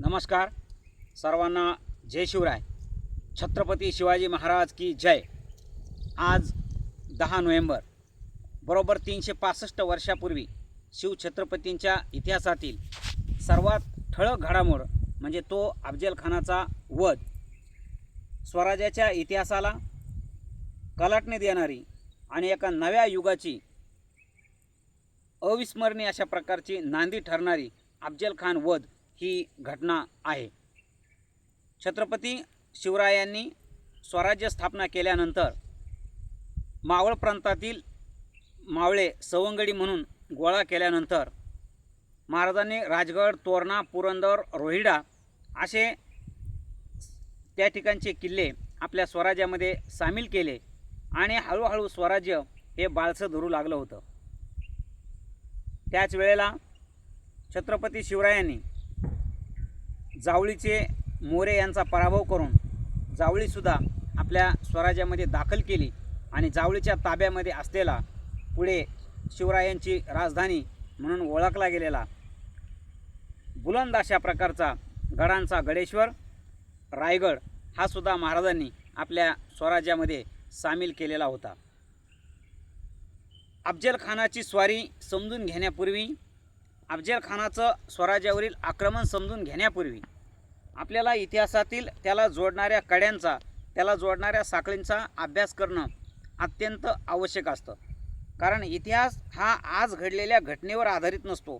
नमस्कार. सर्वांना जय शिवराय. छत्रपती शिवाजी महाराज की जय. आज दहा नोव्हेंबर बरोबर तीनशे पासष्ट वर्षापूर्वी शिवछत्रपतींच्या इतिहासातील सर्वात ठळक घडामोड म्हणजे तो अफजलखानाचा वध. स्वराज्याच्या इतिहासाला कलाटणी देणारी आणि एका नव्या युगाची अविस्मरणीय अशा प्रकारची नांदी ठरणारी अफजल खान वध ही घटना आहे. छत्रपती शिवरायांनी स्वराज्य स्थापना केल्यानंतर मावळ प्रांतातील मावळे सवंगडी म्हणून गोळा केल्यानंतर महाराजांनी राजगड तोरणा पुरंदर रोहिडा असे त्या ठिकाणचे किल्ले आपल्या स्वराज्यामध्ये सामील केले आणि हळूहळू स्वराज्य हे बाळसं धरू लागलं होतं. त्याच वेळेला छत्रपती शिवरायांनी जावळीचे मोरे यांचा पराभव करून जावळीसुद्धा आपल्या स्वराज्यामध्ये दाखल केली आणि जावळीच्या ताब्यामध्ये असलेला पुढे शिवरायांची राजधानी म्हणून ओळखला गेलेला बुलंद अशा प्रकारचा गडांचा गडेश्वर रायगड हा सुद्धा महाराजांनी आपल्या स्वराज्यामध्ये सामील केलेला होता. अफजल खानाची स्वारी समजून घेण्यापूर्वी अफजल खानाचं स्वराज्यावरील आक्रमण समजून घेण्यापूर्वी आपल्याला इतिहासातील त्याला जोडणाऱ्या कड्यांचा त्याला जोडणाऱ्या साखळींचा अभ्यास करणं अत्यंत आवश्यक असतं. कारण इतिहास हा आज घडलेल्या घटनेवर आधारित नसतो.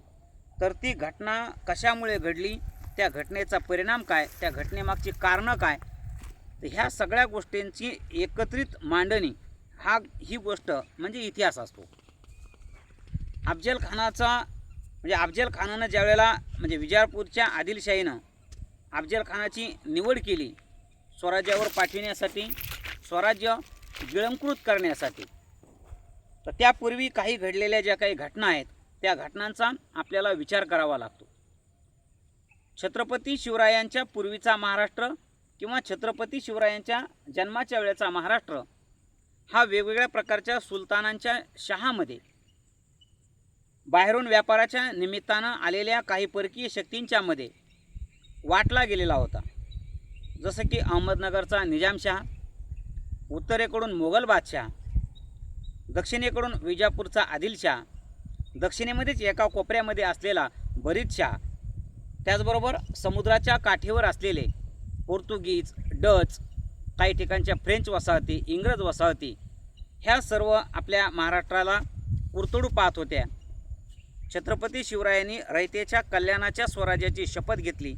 तर ती घटना कशामुळे घडली त्या घटनेचा परिणाम काय त्या घटनेमागची कारणं काय तर ह्या सगळ्या गोष्टींची एकत्रित मांडणी हा ही गोष्ट म्हणजे इतिहास असतो. अफजल खानाचा म्हणजे अफजल खानानं ज्यावेळेला म्हणजे विजापूरच्या आदिलशाहीनं अफजल खानाची निवड केली स्वराज्यावर पाठविण्यासाठी स्वराज्य विळंकृत करण्यासाठी तर त्यापूर्वी काही घडलेल्या ज्या काही घटना आहेत त्या घटनांचा आपल्याला विचार करावा लागतो. छत्रपती शिवरायांच्या पूर्वीचा महाराष्ट्र किंवा छत्रपती शिवरायांच्या जन्माच्या वेळेचा महाराष्ट्र हा वेगवेगळ्या प्रकारच्या सुलतानांच्या शहामध्ये बाहेरून व्यापाराच्या निमित्तानं आलेल्या काही परकीय शक्तींच्यामध्ये वाटला गेलेला होता. जसं की अहमदनगरचा निजामशाह उत्तरेकडून मोगल बादशाह दक्षिणेकडून विजापूरचा आदिलशाह दक्षिणेमध्येच एका कोपऱ्यामध्ये असलेला बरीदशाह त्याचबरोबर समुद्राच्या काठीवर असलेले पोर्तुगीज डच काही ठिकाणच्या फ्रेंच वसाहती इंग्रज वसाहती ह्या सर्व आपल्या महाराष्ट्राला कुरतडू पाहत होत्या. छत्रपती शिवरायांनी रयतेच्या कल्याणाच्या स्वराज्याची शपथ घेतली.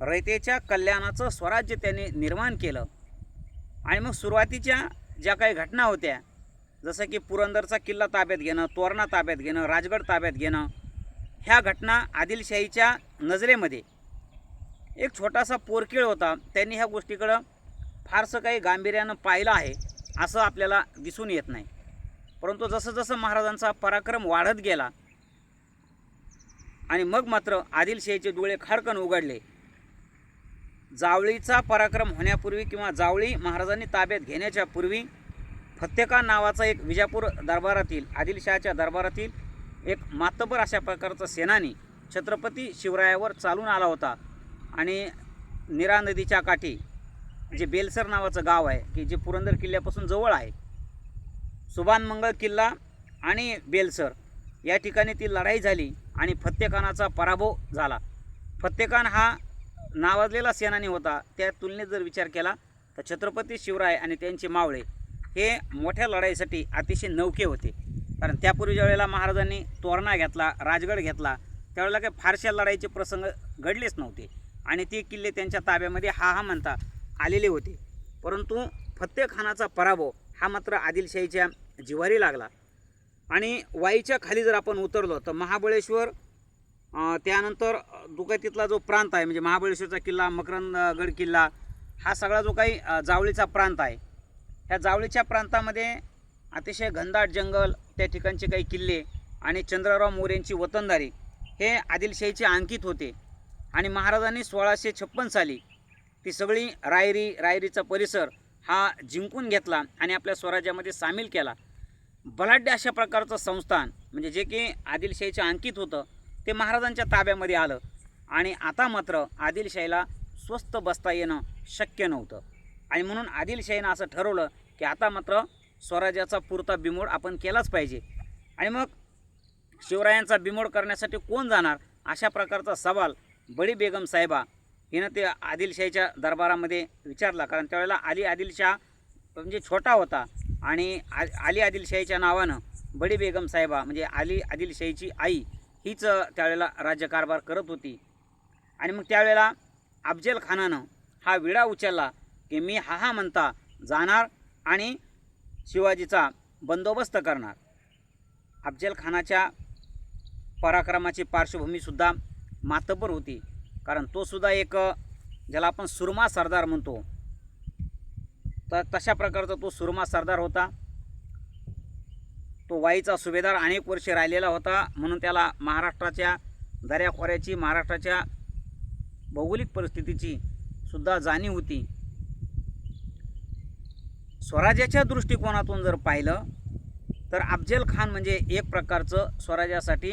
रयतेच्या कल्याणाचं स्वराज्य त्यांनी निर्माण केलं. आणि मग सुरुवातीच्या ज्या काही घटना होत्या जसं की पुरंदरचा किल्ला ताब्यात घेणं तोरणा ताब्यात घेणं राजगड ताब्यात घेणं ह्या घटना आदिलशाहीच्या नजरेमध्ये. एक छोटासा पोरकिळ होता. त्यांनी ह्या गोष्टीकडं फारसं काही गांभीर्यानं पाहिलं आहे असं आपल्याला दिसून येत नाही. परंतु जसं जसं महाराजांचा पराक्रम वाढत गेला आणि मग मात्र आदिलशाहीचे डोळे खाडकन उघडले. जावळीचा पराक्रम होण्यापूर्वी किंवा जावळी महाराजांनी ताब्यात घेण्याच्या पूर्वी फत्तेका नावाचा एक विजापूर दरबारातील आदिलशहाच्या दरबारातील एक मातबर अशा प्रकारचा सेनानी छत्रपती शिवरायावर चालून आला होता. आणि निरा नदीच्या काठी जे बेलसर नावाचं गाव आहे की जे पुरंदर किल्ल्यापासून जवळ आहे सुभानमंगळ किल्ला आणि बेलसर या ठिकाणी ती लढाई झाली. आणि फत्तेखानाचा पराभव झाला. फत्तेखान हा नावाजलेला सेनानी होता. त्या तुलनेत जर विचार केला तर छत्रपती शिवराय आणि त्यांचे मावळे हे मोठ्या लढाईसाठी अतिशय नौके होते. कारण त्यापूर्वीच्या वेळेला महाराजांनी तोरणा घेतला राजगड घेतला त्यावेळेला काही फारशा लढाईचे प्रसंग घडलेच नव्हते. आणि ते किल्ले त्यांच्या ताब्यामध्ये हा हा म्हणता आलेले होते. परंतु फत्तेखानाचा पराभव हा मात्र आदिलशाहीच्या जिवारी लागला. आणि वाईच्या खाली जर आपण उतरलो तर महाबळेश्वर अं, त्यानंतर दुकातीतला जो प्रांत आहे म्हणजे महाबळेश्वरचा किल्ला मकरंदगड किल्ला हा सगळा जो काही जावळीचा प्रांत आहे ह्या जावळीच्या प्रांतामध्ये अतिशय घनदाट जंगल त्या ठिकाणचे काही किल्ले आणि चंद्रराव मोऱ्यांची वतनदारी हे आदिलशाहीचे अंकित होते. आणि महाराजांनी सोळाशे छप्पन साली ती सगळी रायरी रायरीचा परिसर हा जिंकून घेतला आणि आपल्या स्वराज्यामध्ये सामील केला. बलाढ्य अशा प्रकारचं संस्थान म्हणजे जे की आदिलशाहीचं अंकित होतं ते महाराजांच्या ताब्यामध्ये आलं. आणि आता मात्र आदिलशाहीला स्वस्त बसता येणं शक्य नव्हतं. आणि म्हणून आदिलशाहीनं असं ठरवलं की आता मात्र स्वराज्याचा पुरता बिमोड आपण केलाच पाहिजे. आणि मग शिवरायांचा बिमोड करण्यासाठी कोण जाणार अशा प्रकारचा सवाल बडी बेगम साहेबा हिनं ते आदिलशाहीच्या दरबारामध्ये विचारला. कारण त्यावेळेला अली आदिलशाह म्हणजे छोटा होता. आणि आ अली आदिलशाहीच्या नावानं बडी बेगम साहेबा म्हणजे आली आदिलशाहीची आई हीच त्यावेळेला राज्यकारभार करत होती. आणि मग त्यावेळेला अफजल खानानं हा विडा उचलला की मी हा हा म्हणता जाणार आणि शिवाजीचा बंदोबस्त करणार. अफजल खानाच्या पराक्रमाची पार्श्वभूमीसुद्धा मातबर होती. कारण तोसुद्धा एक ज्याला आपण सुरमा सरदार म्हणतो तर तशा प्रकारचा तो सुरमा सरदार होता. तो वाईचा सुभेदार अनेक वर्षे राहिलेला होता. म्हणून त्याला महाराष्ट्राच्या दऱ्याखोऱ्याची महाराष्ट्राच्या भौगोलिक परिस्थितीची सुद्धा जाणीव होती. स्वराज्याच्या दृष्टिकोनातून जर पाहिलं तर अफजल खान म्हणजे एक प्रकारचं स्वराज्यासाठी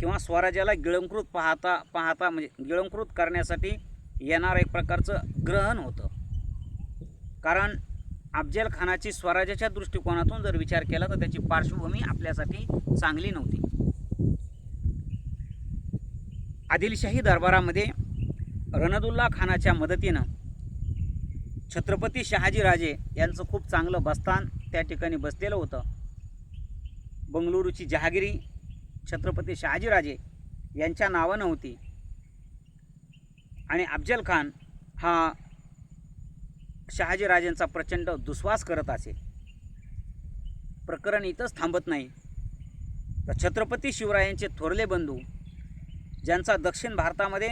किंवा स्वराज्याला गिळंकृत पाहता पाहता म्हणजे गिळंकृत करण्यासाठी येणारं एक प्रकारचं ग्रहण होतं. कारण अफजल खानाची स्वराज्याच्या दृष्टिकोनातून जर विचार केला तर त्याची पार्श्वभूमी आपल्यासाठी चांगली नव्हती. आदिलशाही दरबारामध्ये रणदुल्ला खानाच्या मदतीनं छत्रपती शहाजीराजे यांचं खूप चांगलं बस्तान त्या ठिकाणी बसलेलं होतं. बंगळुरूची जहागिरी छत्रपती शहाजीराजे यांच्या नावानं होती. आणि अफजल खान हा शहाजीराजेंचा प्रचंड दुस्वास करत असे प्रकरण इथंच थांबत नाही. तर छत्रपती शिवरायांचे थोरले बंधू ज्यांचा दक्षिण भारतामध्ये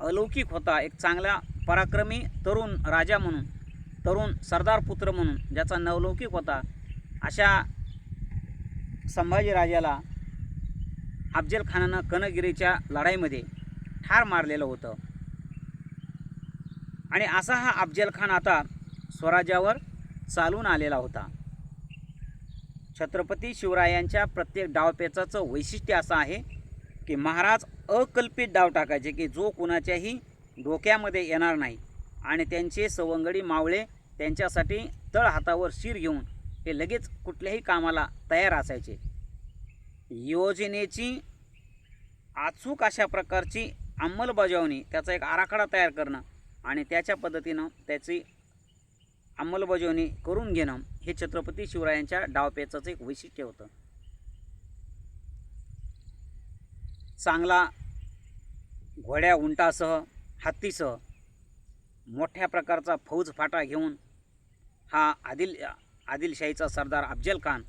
अलौकिक होता एक चांगला पराक्रमी तरुण राजा म्हणून तरुण सरदार पुत्र म्हणून ज्याचा नवलौकिक होता अशा संभाजीराजाला अफजल खानानं कनगिरीच्या लढाईमध्ये ठार मारलेलं होतं. आणि असा हा अफजल खान आता स्वराज्यावर चालून आलेला होता. छत्रपती शिवरायांच्या प्रत्येक डावपेचाचं वैशिष्ट्य असं आहे की महाराज अकल्पित डाव टाकायचे की जो कुणाच्याही डोक्यामध्ये येणार नाही. आणि त्यांचे सवंगडी मावळे त्यांच्यासाठी तळ हातावर शिर घेऊन ते लगेच कुठल्याही कामाला तयार असायचे. योजनेची अचूक अशा प्रकारची अंमलबजावणी त्याचा एक आराखडा तयार करणं आणि त्याच्या पद्धतीनं त्याची अंमलबजावणी करून घेणं हे छत्रपती शिवरायांच्या डावपेचाचं एक वैशिष्ट्य होतं. चांगला घोड्या उंटासह हत्तीसह मोठ्या प्रकारचा फौज फाटा घेऊन हा आदिल आदिलशाहीचा सरदार अफजल खान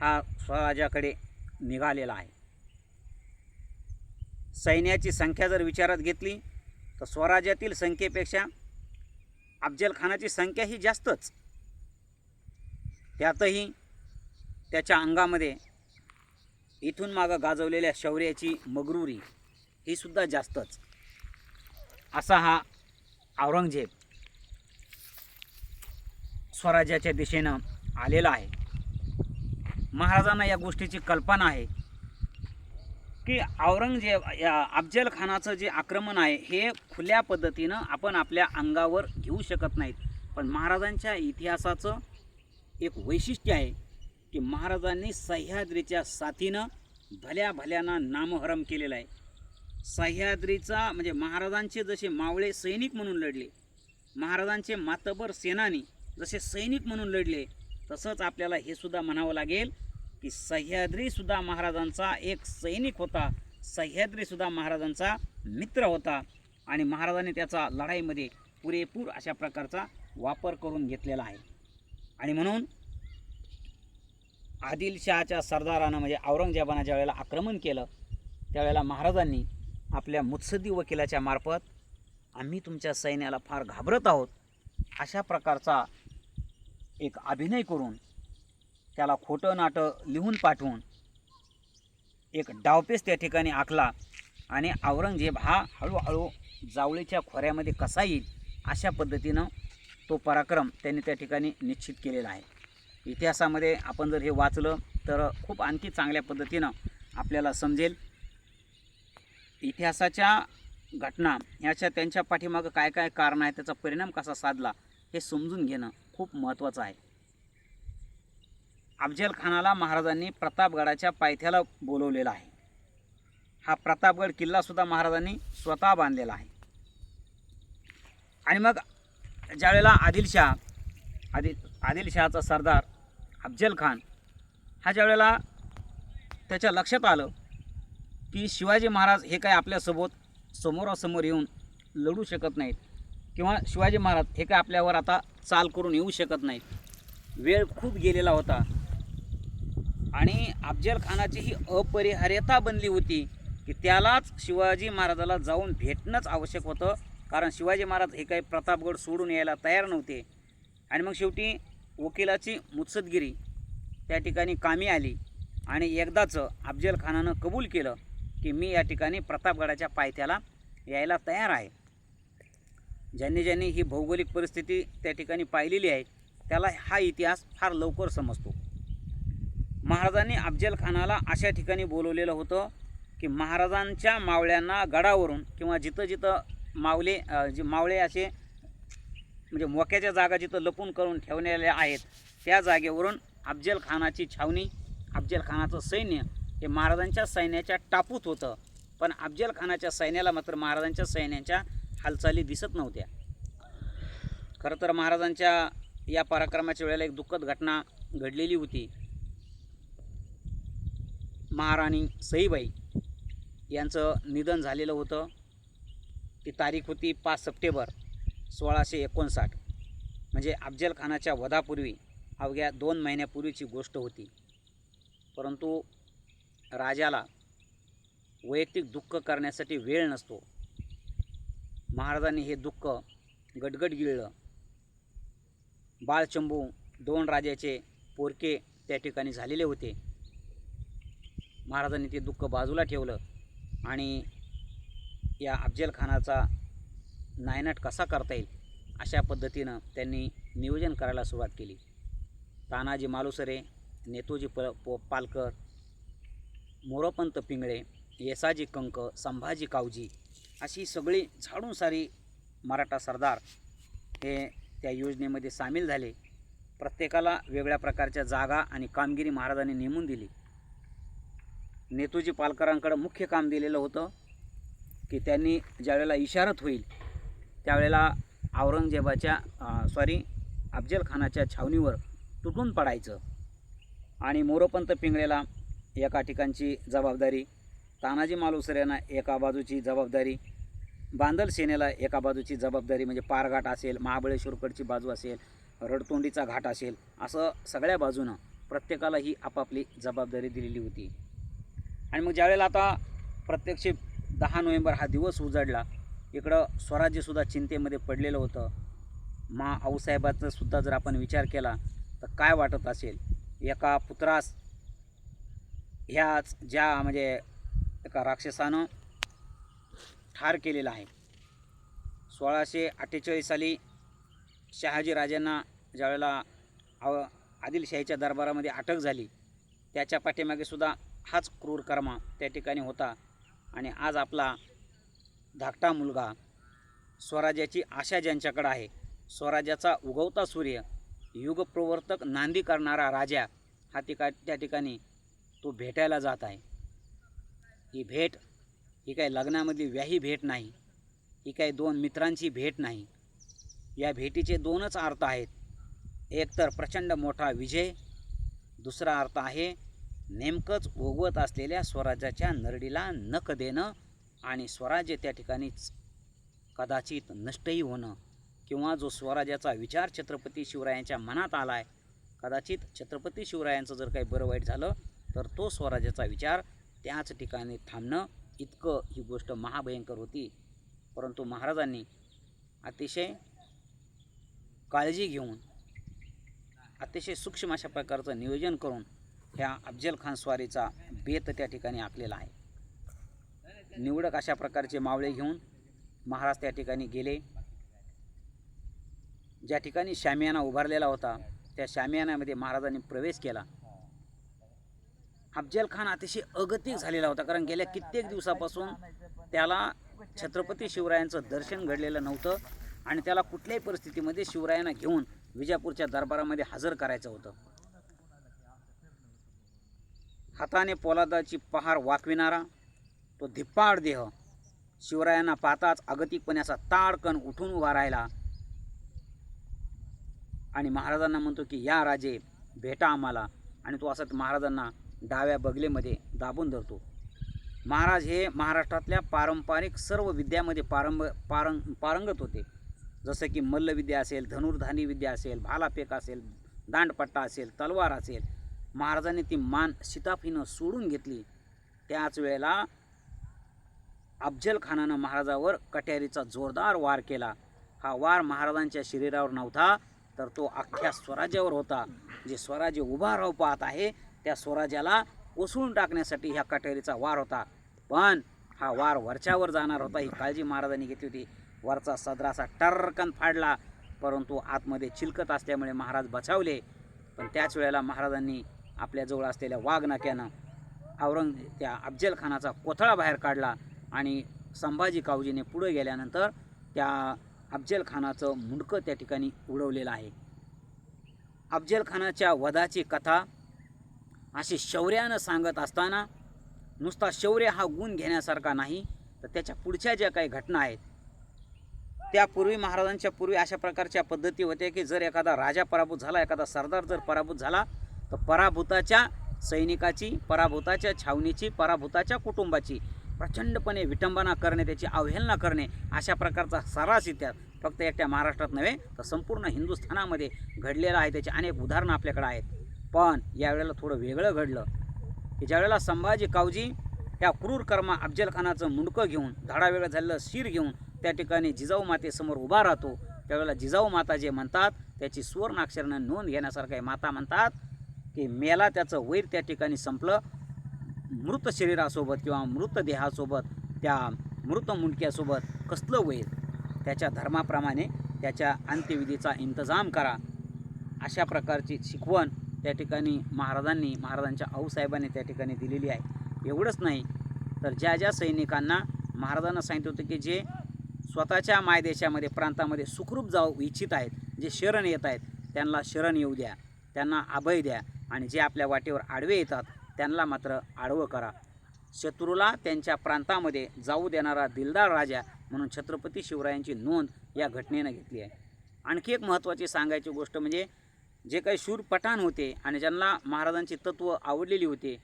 हा स्वराज्याकडे निघालेला आहे. सैन्याची संख्या जर विचारात घेतली तर स्वराज्यातील संख्येपेक्षा अफजल खानाची संख्या ही जास्तच. त्यातही त्याच्या अंगामध्ये इथून मागं गाजवलेल्या शौर्याची मगरुरी ही सुद्धा जास्तच. असा हा औरंगजेब स्वराज्याच्या दिशेनं आलेला आहे. महाराजांना या गोष्टीची कल्पना आहे. की औरंगजेब या अफजल खानाचं जे आक्रमण आहे हे खुल्या पद्धतीनं आपण आपल्या अंगावर घेऊ शकत नाहीत. पण महाराजांच्या इतिहासाचं एक वैशिष्ट्य आहे की महाराजांनी सह्याद्रीच्या साथीनं भल्या भल्याना नामहरम केलेलं आहे. सह्याद्रीचा म्हणजे महाराजांचे जसे मावळे सैनिक म्हणून लढले महाराजांचे मातबर सेनानी जसे सैनिक म्हणून लढले तसंच आपल्याला हे सुद्धा म्हणावं लागेल की सह्याद्रीसुद्धा महाराजांचा एक सैनिक होता. सह्याद्रीसुद्धा महाराजांचा मित्र होता. आणि महाराजांनी त्याचा लढाईमध्ये पुरेपूर अशा प्रकारचा वापर करून घेतलेला आहे. आणि म्हणून आदिलशहाच्या सरदारानं म्हणजे औरंगजेबानं ज्यावेळेला आक्रमण केलं त्यावेळेला महाराजांनी आपल्या मुत्सदी वकिलाच्या मार्फत आम्ही तुमच्या सैन्याला फार घाबरत आहोत. अशा प्रकारचा एक अभिनय करून त्याला खोटं नाटं लिहून पाठवून एक डावपेच त्या ठिकाणी आखला आणि औरंगजेब हा हळूहळू जावळीच्या खोऱ्यामध्ये कसा येईल अशा पद्धतीनं तो पराक्रम त्यांनी त्या ठिकाणी निश्चित केलेला आहे. इतिहासामध्ये आपण जर हे वाचलं तर खूप आणखी चांगल्या पद्धतीनं आपल्याला समजेल. इतिहासाच्या घटना याच्या त्यांच्या पाठीमागं काय काय कारण आहे त्याचा परिणाम कसा साधला हे समजून घेणं खूप महत्त्वाचं आहे. अफजल खानाला महाराजांनी प्रतापगडाच्या पायथ्याला बोलवलेला आहे. हा प्रतापगड किल्लासुद्धा महाराजांनी स्वतः बांधलेला आहे. आणि मग ज्यावेळेला आदिलशाह आदिल आदिलशहाचा सरदार अफजल खान हा ज्यावेळेला त्याच्या लक्षात आलं की शिवाजी महाराज हे काय आपल्यासोबत समोरासमोर येऊन लढू शकत नाहीत किंवा शिवाजी महाराज हे काय आपल्यावर आता चाल करून येऊ शकत नाहीत. वेळ खूप गेलेला होता. आणि अफजल खानाची ही अपरिहार्यता बनली होती की त्यालाच शिवाजी महाराजाला जाऊन भेटणंच आवश्यक होतं. कारण शिवाजी महाराज हे काही प्रतापगड सोडून यायला तयार नव्हते. आणि मग शेवटी वकिलाची मुत्सदगिरी त्या ठिकाणी कामी आली. आणि एकदाच अफजल खानानं कबूल केलं की मी या ठिकाणी प्रतापगडाच्या पायथ्याला यायला तयार आहे. ज्यांनी ज्यांनी ही भौगोलिक परिस्थिती त्या ठिकाणी पाहिलेली आहे त्याला हा इतिहास फार लवकर समजतो. महाराजांनी अफजल खानाला अशा ठिकाणी बोलवलेलं होतं की महाराजांच्या मावळ्यांना गडावरून किंवा जिथं जिथं मावले जे मावळे असे म्हणजे मोक्याच्या जागा जिथं लपून करून ठेवलेल्या आहेत त्या जागेवरून अफजल खानाची छावणी अफजल खानाचं सैन्य हे महाराजांच्या सैन्याच्या टापूत होतं. पण अफजल खानाच्या सैन्याला मात्र महाराजांच्या सैन्याच्या हालचाली दिसत नव्हत्या. खरं तर महाराजांच्या या पराक्रमाच्या वेळेला एक दुःखद घटना घडलेली होती. महाराणी सईबाई यांचं निधन झालेलं होतं. ती तारीख होती पाच सप्टेंबर सोळाशे एकोणसाठ. म्हणजे अफजल खानाच्या वधापूर्वी अवघ्या दोन महिन्यापूर्वीची गोष्ट होती. परंतु राजाला वैयक्तिक दुःख करण्यासाठी वेळ नसतो. महाराजांनी हे दुःख गटगट गिळलं. बाळचंबू दोन राजाचे पोरके त्या ठिकाणी झालेले होते. महाराजांनी ते दुःख बाजूला ठेवलं आणि या अफजल खानाचा नायनाट कसा करता येईल अशा पद्धतीनं त्यांनी नियोजन करायला सुरुवात केली. तानाजी मालुसरे नेतोजी प प पालकर मोरोपंत पिंगळे येसाजी कंक संभाजी कावजी अशी सगळी झाडून सारी मराठा सरदार हे त्या योजनेमध्ये सामील झाले. प्रत्येकाला वेगळ्या प्रकारच्या जागा आणि कामगिरी महाराजांनी नेमून दिली. नेतोजी पालकरांकडं मुख्य काम दिलेलं होतं की त्यांनी ज्यावेळेला इशारत होईल त्यावेळेला औरंगजेबाच्या सॉरी अफजल खानाच्या छावणीवर तुटून पडायचं आणि मोरोपंत पिंगळेला एका ठिकाणची जबाबदारी तानाजी मालुसर यांना एका बाजूची जबाबदारी बांदल सेनेला एका बाजूची जबाबदारी म्हणजे पारघाट असेल महाबळेश्वरकडची बाजू असेल रडतोंडीचा घाट असेल असं सगळ्या बाजूनं प्रत्येकाला ही आपापली जबाबदारी दिलेली होती. आणि मग ज्यावेळेला आता प्रत्यक्ष दहा नोव्हेंबर हा दिवस उजाडला इकडं स्वराज्यसुद्धा चिंतेमध्ये पडलेलं होतं. मा आऊसाहेबाचा सुद्धा जर आपण विचार केला तर काय वाटत असेल? एका पुत्रास ह्याच ज्या म्हणजे एका राक्षसानं ठार केलेला आहे. सोळाशे अठ्ठेचाळीस साली शहाजी राजांना ज्यावेळेला आव आदिलशाहीच्या दरबारामध्ये अटक झाली त्याच्या पाठीमागे सुद्धा हाच क्रूर कर्मा त्या ठिकाणी होता. आणि आज आपला धाकटा मुलगा स्वराज्याची आशा ज्यांच्याकडं आहे स्वराज्याचा उगवता सूर्य युगप्रवर्तक नांदी करणारा राजा हा तिका त्या ठिकाणी तो भेटायला जात आहे. ही भेट ही काही लग्नामधली व्याही भेट नाही ही काही दोन मित्रांची भेट नाही. या भेटीचे दोनच अर्थ आहेत. एक तर प्रचंड मोठा विजय दुसरा अर्थ आहे नेमकंच उगवत असलेल्या स्वराज्याच्या नरडीला नख देणं आणि स्वराज्य त्या ठिकाणीच कदाचित नष्टही होणं किंवा जो स्वराज्याचा विचार छत्रपती शिवरायांच्या मनात आला आहे कदाचित छत्रपती शिवरायांचं जर काही बरं वाईट झालं तर तो स्वराज्याचा विचार त्याच ठिकाणी थांबणं इतकं ही गोष्ट महाभयंकर होती. परंतु महाराजांनी अतिशय काळजी घेऊन अतिशय सूक्ष्म अशा प्रकारचं नियोजन करून ह्या अफजल खान स्वारीचा बेत त्या ठिकाणी आखलेला आहे. निवडक अशा प्रकारचे मावळे घेऊन महाराज त्या ठिकाणी गेले. ज्या ठिकाणी शामियाना उभारलेला होता त्या शामियानामध्ये महाराजांनी प्रवेश केला. अफजल खान अतिशय अगतिक झालेला होता कारण गेल्या कित्येक दिवसापासून त्याला छत्रपती शिवरायांचं दर्शन घडलेलं नव्हतं आणि त्याला कुठल्याही परिस्थितीमध्ये शिवरायांना घेऊन विजापूरच्या दरबारामध्ये हजर करायचं होतं. हाताने पोलादाची पहार वाकविणारा तो धिप्पाड देह शिवरायांना पाहताच अगतिकपणे असा ताडकन उठून उभा राहिला. आणि महाराजांना म्हणतो की या राजे भेटा आम्हाला. आणि तो असत महाराजांना डाव्या बगलेमध्ये दाबून धरतो. महाराज हे महाराष्ट्रातल्या पारंपरिक सर्व विद्यामध्ये पारंब पारंग पारंगत होते. जसं की मल्लविद्या असेल धनुर्धानी विद्या असेल भालाफेक असेल दांडपट्टा असेल तलवार असेल महाराजांनी ती मान सीताफीनं सोडून घेतली. त्याच वेळेला अफजल खानानं महाराजावर कट्यारीचा जोरदार वार केला. हा वार महाराजांच्या शरीरावर नव्हता तर तो अख्ख्या स्वराज्यावर होता. जे स्वराज्य उभा राहू पाहत आहे त्या स्वराज्याला कोसळून टाकण्यासाठी ह्या कट्यारीचा वार होता. पण हा वार वरच्यावर जाणार होता ही काळजी महाराजांनी घेतली होती. वरचा सदराचा टर्रकन फाडला परंतु आतमध्ये चिलकत असल्यामुळे महाराज बचावले. पण त्याच वेळेला महाराजांनी आपल्याजवळ असलेल्या वाघनाक्यानं औरंग त्या अफजलखानाचा कोथळा बाहेर काढला आणि संभाजी कावजीने पुढे गेल्यानंतर त्या अफजलखानाचं मुंडकं त्या ठिकाणी उडवलेलं आहे. अफजलखानाच्या वधाची कथा अशी शौर्यानं सांगत असताना नुसता शौर्य हा गुण घेण्यासारखा नाही तर त्याच्या पुढच्या ज्या काही घटना आहेत त्या पूर्वी महाराजांच्या पूर्वी अशा प्रकारच्या पद्धती होत्या की जर एखादा राजा पराभूत झाला एखादा सरदार जर पराभूत झाला तर पराभूताच्या सैनिकाची पराभूताच्या छावणीची पराभूताच्या कुटुंबाची प्रचंडपणे विटंबना करणे त्याची अवहेलना करणे अशा प्रकारचा सर्रास इतिहास फक्त एकट्या महाराष्ट्रात नव्हे तर संपूर्ण हिंदुस्थानामध्ये घडलेला आहे. त्याची अनेक उदाहरणं आपल्याकडे आहेत. पण यावेळेला थोडं वेगळं घडलं. की ज्यावेळेला संभाजी कावजी त्या क्रूर कर्मा अफजल खानाचं मुंडकं घेऊन धडावेगळं झालेलं शिर घेऊन त्या ठिकाणी जिजाऊ मातेसमोर उभा राहतो त्यावेळेला जिजाऊ माता जे म्हणतात त्याची सुवर्ण अक्षरानं नोंद घेण्यासारखं आहे माता म्हणतात की मेला त्याचं वैर त्या ठिकाणी संपलं. मृत शरीरासोबत किंवा मृत देहासोबत त्या मृत मुंडक्यासोबत कसलं वैर? त्याच्या धर्माप्रमाणे त्याच्या अंत्यविधीचा इंतजाम करा. अशा प्रकारची शिकवण त्या ठिकाणी महाराजांनी महाराजांच्या आऊसाहेबांनी त्या ठिकाणी दिलेली आहे. एवढंच नाही तर ज्या ज्या सैनिकांना महाराजांना सांगितलं होतं की जे स्वतःच्या मायदेशामध्ये प्रांतामध्ये सुखरूप जाऊ इच्छित आहेत जे शरण येत आहेत त्यांना शरण येऊ द्या त्यांना अभय द्या. आणि जे आपल्या वाटेवर आडवे येतात त्यांना मात्र आडवं करा. शत्रूला त्यांच्या प्रांतामध्ये जाऊ देणारा दिलदार राजा म्हणून छत्रपती शिवरायांची नोंद या घटनेनं घेतली आहे. आणखी एक महत्त्वाची सांगायची गोष्ट म्हणजे जे काही शूर पठाण होते आणि ज्यांना महाराजांची तत्त्व आवडलेली होती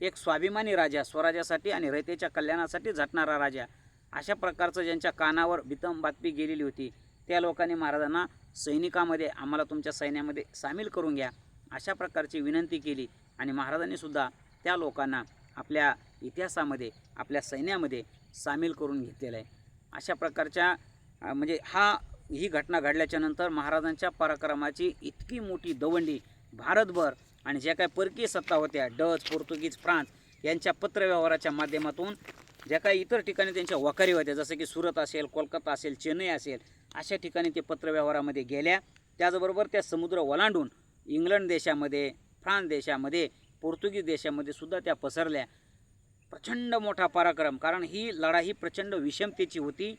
एक स्वाभिमानी राजा स्वराज्यासाठी आणि रयतेच्या कल्याणासाठी झटणारा राजा अशा प्रकारचं ज्यांच्या कानावर बितम बातमी गेलेली होती त्या लोकांनी महाराजांना सैनिकामध्ये आम्हाला तुमच्या सैन्यामध्ये सामील करून घ्या. अशा प्रकारची विनंती केली आणि महाराजांनीसुद्धा त्या लोकांना आपल्या इतिहासामध्ये आपल्या सैन्यामध्ये सामील करून घेतलेलं आहे. अशा प्रकारच्या म्हणजे हा ही घटना घडल्याच्या नंतर महाराजांच्या पराक्रमाची इतकी मोठी दवंडी भारतभर आणि ज्या काही परकीय सत्ता होत्या डच पोर्तुगीज फ्रान्स यांच्या पत्रव्यवहाराच्या माध्यमातून ज्या काही इतर ठिकाणी त्यांच्या वकारी होत्या जसं की सुरत असेल कोलकाता असेल चेन्नई असेल अशा ठिकाणी ते पत्रव्यवहारामध्ये गेल्या. त्याचबरोबर त्या समुद्र ओलांडून इंग्लंड देशामध्ये फ्रान्स देशामध्ये पोर्तुगीज देशामध्ये सुद्धा त्या पसरल्या. प्रचंड मोठा पराक्रम कारण ही लढाई प्रचंड विषमतेची होती.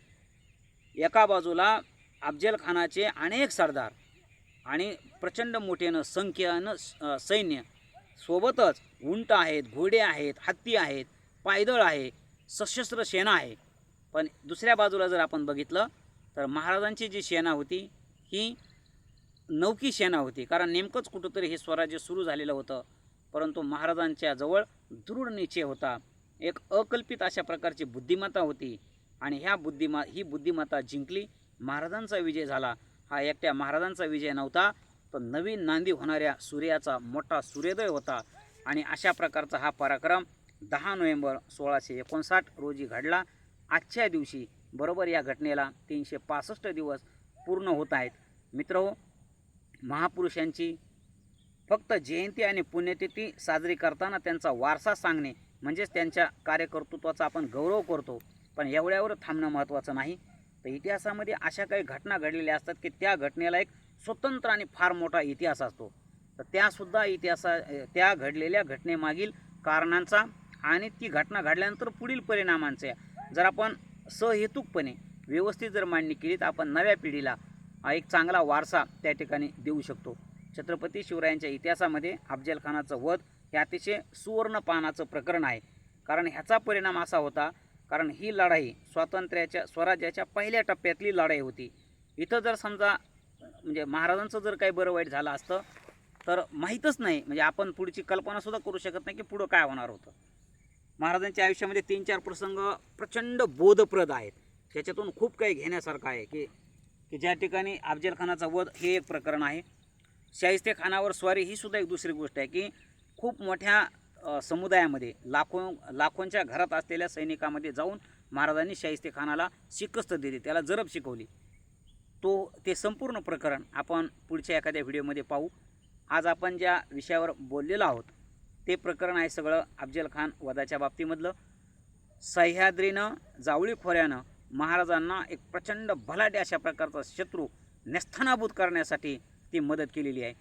एका बाजूला अफजल खानाचे अनेक सरदार आणि प्रचंड मोठ्यानं संख्येनं स- सैन्य. सोबतच उंट आहेत घोडे आहेत हत्ती आहेत पायदळ आहे सशस्त्र सेना आहे. पण दुसऱ्या बाजूला जर आपण बघितलं तर महाराजांची जी सेना होती ही नौकी सेना होती. कारण नेमकंच कुठंतरी हे स्वराज्य सुरू झालेलं होतं. परंतु महाराजांच्या जवळ दृढ निश्चय होता. एक अकल्पित अशा प्रकारची बुद्धिमत्ता होती. आणि ह्या बुद्धिमा ही बुद्धिमत्ता जिंकली महाराजांचा विजय झाला. हा एकट्या महाराजांचा विजय नव्हता तर नवीन नांदी होणाऱ्या सूर्याचा मोठा सूर्योदय होता. आणि अशा प्रकारचा हा पराक्रम दहा नोव्हेंबर सोळाशे एकोणसाठ रोजी घडला. आजच्या दिवशी बरोबर या घटनेला तीनशे पासष्ट दिवस पूर्ण होत आहेत. मित्र महापुरुषांची फक्त जयंती आणि पुण्यतिथी साजरी करताना त्यांचा वारसा सांगणे म्हणजेच त्यांच्या कार्यकर्तृत्वाचा आपण गौरव करतो. पण एवढ्यावर थांबणं महत्त्वाचं नाही. तर इतिहासामध्ये अशा काही घटना घडलेल्या असतात की त्या घटनेला एक स्वतंत्र आणि फार मोठा इतिहास असतो. तर त्यासुद्धा इतिहासा त्या घडलेल्या घटनेमागील कारणांचा आणि ती घटना घडल्यानंतर पुढील परिणामांचे जर आपण सहेतुकपणे व्यवस्थित जर मांडणी केली तर आपण नव्या पिढीला हा एक चांगला वारसा त्या ठिकाणी देऊ शकतो. छत्रपती शिवरायांच्या इतिहासामध्ये अफजलखानाचं वध हे अतिशय सुवर्ण पानाचं प्रकरण आहे. कारण ह्याचा परिणाम असा होता कारण ही लढाई स्वातंत्र्याच्या स्वराज्याच्या पहिल्या टप्प्यातली लढाई होती. इथं जर समजा म्हणजे महाराजांचं जर काही बरं वाईट झालं असतं तर माहीतच नाही म्हणजे आपण पुढची कल्पनासुद्धा करू शकत नाही की पुढं काय होणार होतं. महाराजांच्या आयुष्यामध्ये तीन चार प्रसंग प्रचंड बोधप्रद आहेत. त्याच्यातून खूप काही घेण्यासारखं आहे की की ज्या ठिकाणी अफजल खानाचा वध हे एक प्रकरण आहे. शाहिस्ते खानावर स्वारी ही सुद्धा एक दुसरी गोष्ट आहे की खूप मोठ्या समुदायामध्ये लाखो लाखोंच्या घरात असलेल्या सैनिकामध्ये जाऊन महाराजांनी शाहिस्ते खानाला शिकस्त दिली त्याला जरब शिकवली. तो ते संपूर्ण प्रकरण आपण पुढच्या एखाद्या व्हिडिओमध्ये पाहू. आज आपण ज्या विषयावर बोललेलो आहोत ते प्रकरण आहे सगळं अफजल खान वधाच्या बाबतीमधलं. सह्याद्रीनं जावळी खोऱ्यानं महाराजांना एक प्रचंड भलाटे अशा प्रकारचा शत्रू नेस्थानाभूत करण्यासाठी ती मदत केलेली आहे.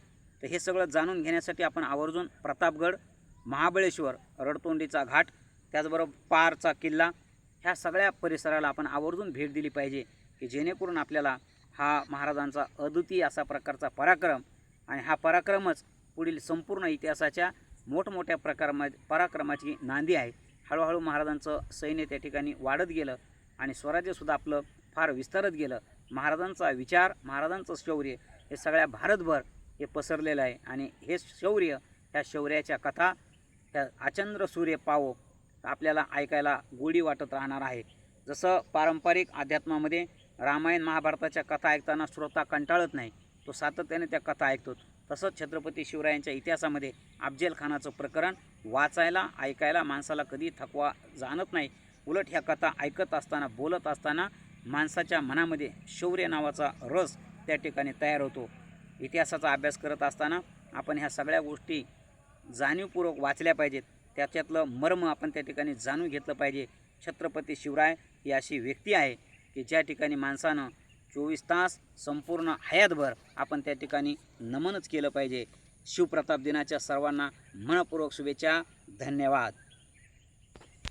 तर हे सगळं जाणून घेण्यासाठी आपण आवर्जून प्रतापगड महाबळेश्वर रडतोंडीचा घाट त्याचबरोबर पारचा किल्ला ह्या सगळ्या परिसराला आपण आवर्जून भेट दिली पाहिजे की जेणेकरून आपल्याला हा महाराजांचा अद्वितीय असा प्रकारचा पराक्रम आणि हा पराक्रमच पुढील संपूर्ण इतिहासाच्या मोठमोठ्या प्रकारमा पराक्रमाची नांदी आहे. हळूहळू महाराजांचं सैन्य त्या ठिकाणी वाढत गेलं. आणि स्वराज्यसुद्धा आपलं फार विस्तारत गेलं. महाराजांचा विचार महाराजांचं शौर्य हे सगळ्या भारतभर हे पसरलेलं आहे. आणि हे शौर्य ह्या शौर्याच्या कथा ह्या आचंद्र सूर्य पावो आपल्याला ऐकायला गोडी वाटत राहणार आहे. जसं पारंपरिक अध्यात्मामध्ये रामायण महाभारताच्या कथा ऐकताना श्रोता कंटाळत नाही तो सातत्याने त्या कथा ऐकतो. तसंच छत्रपती शिवरायांच्या इतिहासामध्ये अफजल खानाचं प्रकरण वाचायला ऐकायला माणसाला कधी थकवा जाणत नाही. उलट ह्या कथा ऐकत असताना बोलत असताना माणसाच्या मनामध्ये शौर्य नावाचा रस त्या ठिकाणी तयार होतो. इतिहासाचा अभ्यास करत असताना आपण ह्या सगळ्या गोष्टी जाणीवपूर्वक वाचल्या पाहिजेत. त्याच्यातलं मर्म आपण त्या ठिकाणी जाणून घेतलं पाहिजे. छत्रपती शिवराय ही अशी व्यक्ती आहे की ज्या ठिकाणी माणसानं चोवीस तास संपूर्ण हयातभर आपण त्या ठिकाणी नमनच केलं पाहिजे. शिवप्रताप दिनाच्या सर्वांना मनपूर्वक शुभेच्छा. धन्यवाद.